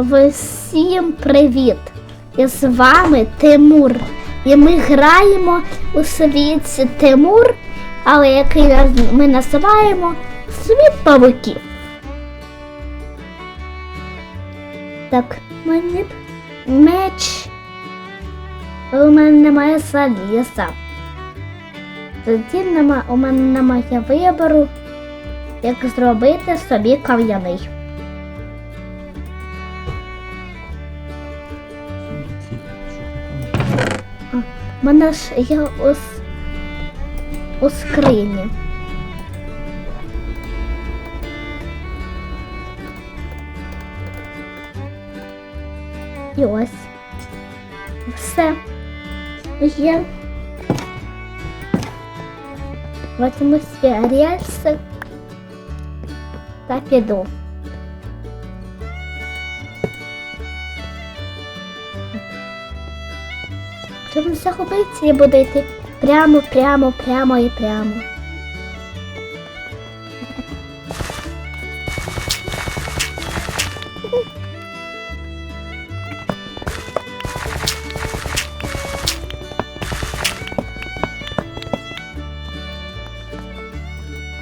Всім привіт! І з вами Тимур. І ми граємо у світі Тимур, але який ми називаємо світ павуків. Так, мені меч. У мене немає заліза. Тоді нема, у мене немає вибору, як зробити собі кам'яний. мене ж є ось у скрині. І ось. Все. Є. Возьму свій рельси та піду. Щоб не загубитися, я буду йти прямо, прямо, прямо і прямо.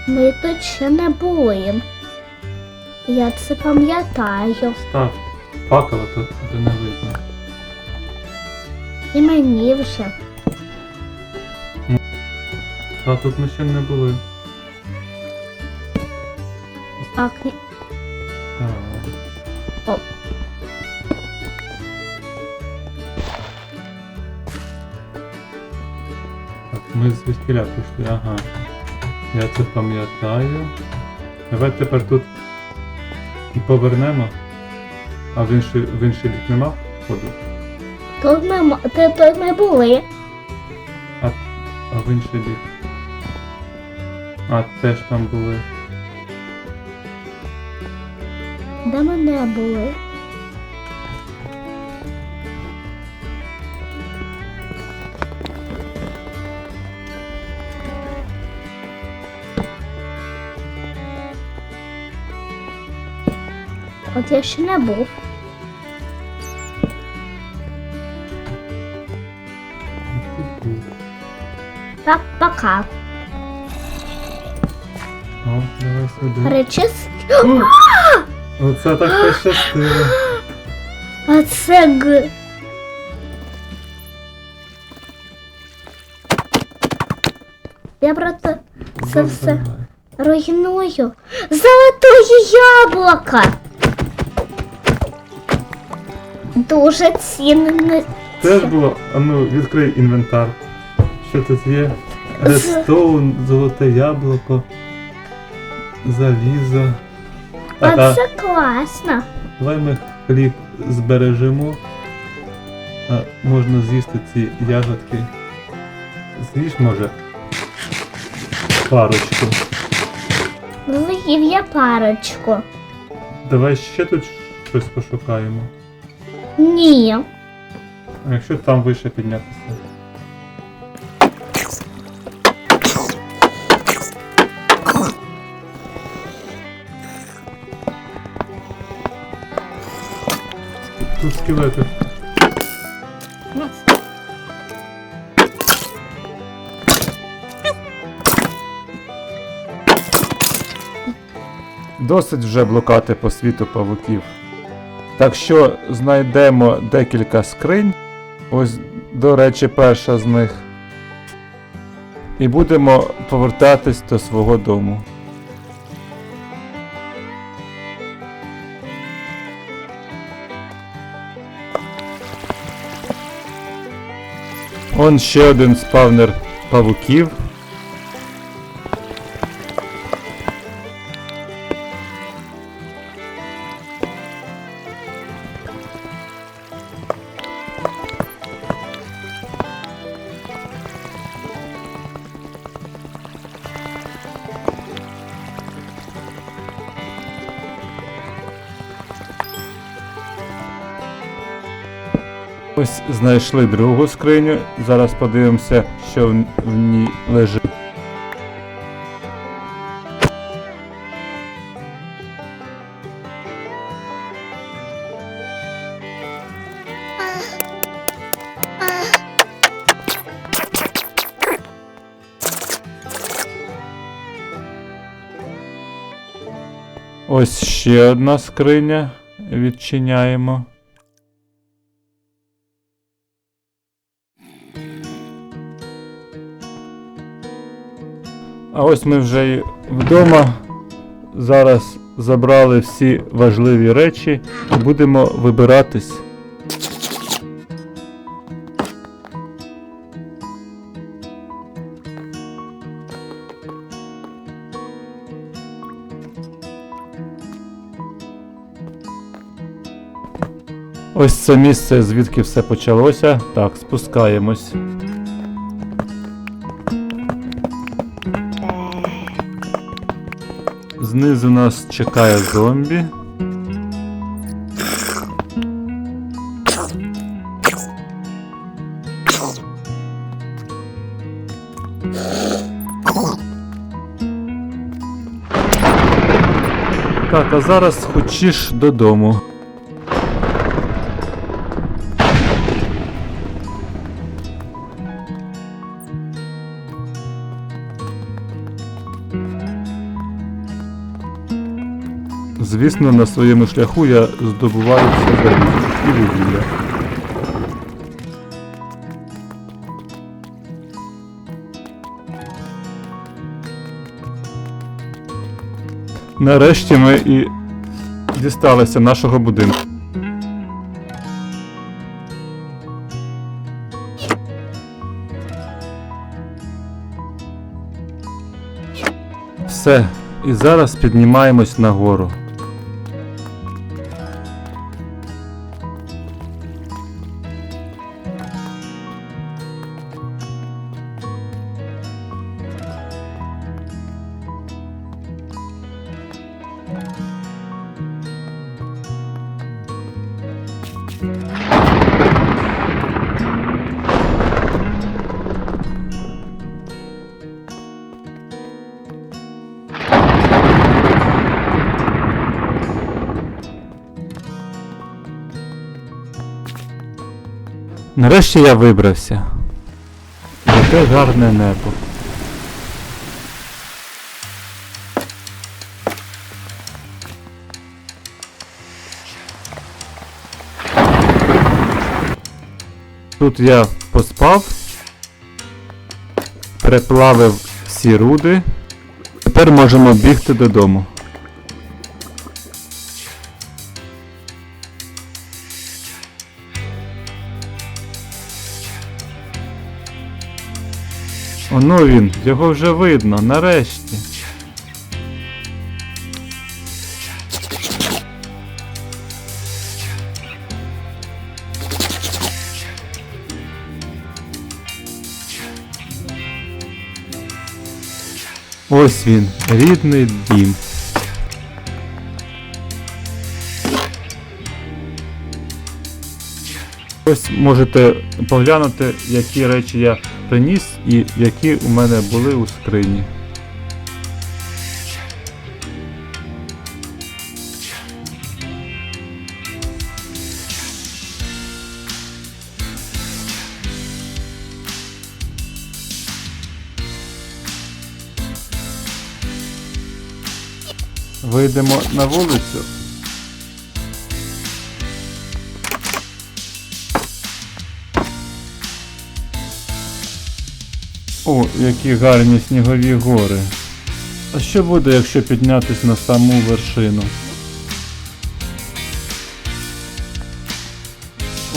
Ми тут ще не були. Я це пам'ятаю. Став факела, то, то не видно. І мені вже. А тут ми ще не були. Так, Так. О. Так, ми звідкіля пішли, ага. Я це пам'ятаю. Давай тепер тут і повернемо. А в інший, в інший бік нема ходу? Тут ми, тут ми були. А, а в інший бік. А, теж там були. Де ми не були? От я ще не був. Пока. О, давай сюди. Перечис. Оце так пощастило. А це г. Я просто це все руйную. Золотое яблоко. Дуже цінне. Теж було, а ну відкрий інвентар. Що тут є? Редстоун, золоте яблуко, залізо. А це класно. давай ми хліб збережемо. А, можна з'їсти ці ягодки. З'їж може парочку. З'їв я парочку. Давай ще тут щось пошукаємо. Ні. А якщо там вище піднятися? Тут скелети. Досить вже блукати по світу павуків. Так що знайдемо декілька скринь. Ось, до речі, перша з них. І будемо повертатись до свого дому. Он ще один спавнер павуків. Ось знайшли другу скриню. Зараз подивимося, що в, ній лежить. Ось ще одна скриня. Відчиняємо. А ось ми вже й вдома. Зараз забрали всі важливі речі і будемо вибиратись. Ось це місце, звідки все почалося. Так, спускаємось. Знизу нас чекає зомбі. Так, а зараз хочеш додому. Звісно, на своєму шляху я здобуваю все і вугілля. Нарешті ми і дісталися нашого будинку. Все, і зараз піднімаємось нагору. Нарешті я вибрався. Яке гарне небо. Тут я поспав, переплавив всі руди. Тепер можемо бігти додому. Оно він, його вже видно, нарешті. Ось він, рідний дім. Ось можете поглянути, які речі я приніс і які у мене були у скрині. Вийдемо на вулицю. О, які гарні снігові гори. А що буде, якщо піднятись на саму вершину?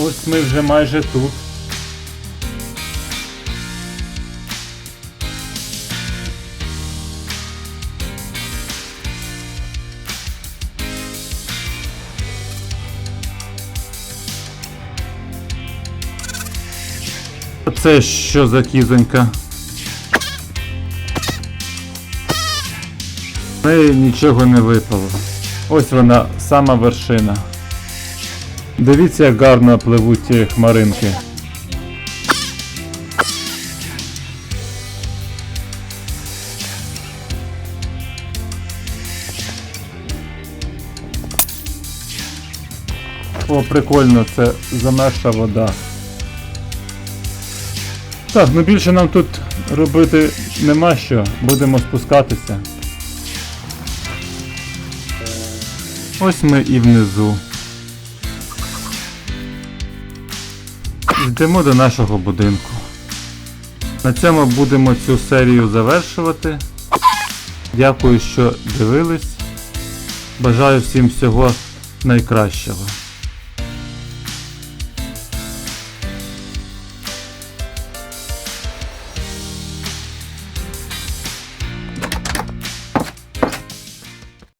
Ось ми вже майже тут. Це що за кізонька? В неї нічого не випало. Ось вона, сама вершина. Дивіться, як гарно пливуть ці хмаринки. О, прикольно, це замерзша вода. Так, ну більше нам тут робити нема що. Будемо спускатися. Ось ми і внизу. Йдемо до нашого будинку. На цьому будемо цю серію завершувати. Дякую, що дивились. Бажаю всім всього найкращого.